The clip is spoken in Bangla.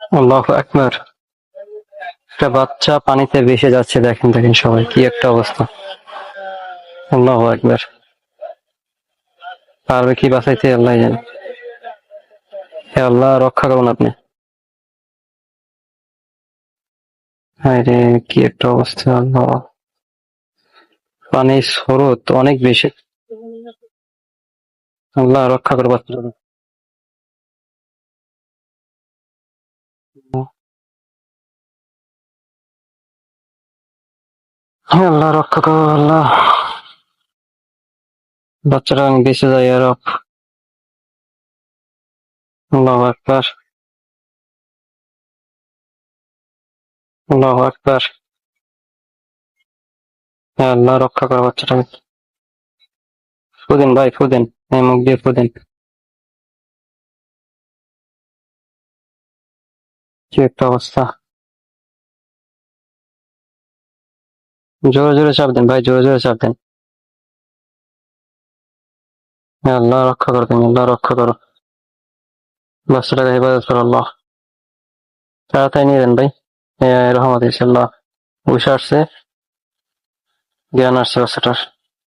আল্লাহ একবার একটা বাচ্চা পানিতে ভেসে যাচ্ছে, দেখেন দেখেন সবাই, কি একটা অবস্থা। আল্লাহ একবার পারবে কি বাঁচাইতে, আল্লাহ জানে। আল্লাহ, রক্ষা করুন আপনি। কি একটা অবস্থা, আল্লাহ। পানির স্রোত অনেক বেশি। আল্লাহ, রক্ষা করো আল্লাহ, রক্ষা করো আল্লাহ। বাচ্চাটা অনেক বেঁচে যায় আর আল্লাহ আকবার। আল্লাহ আকবার। আল্লাহ, রক্ষা করো বাচ্চাটাকে। ফুদেন ভাই, ফুদেন। এই মুখ দিয়ে ফুদেন। কি একটা অবস্থা? জোরে জোরে চাপ দেন ভাই, জোরে জোরে চাপ দেন আল্লাহ, রক্ষা করো তুমি, আল্লাহ, রক্ষা করো। বাচ্চাটাকে হেফাজত করো, আল্লাহ। তাড়াতাড়ি নিয়ে দেন ভাই। রহমত ইনশাল্লাহ উষা আসছে। জ্ঞান আসছে বাচ্চাটার।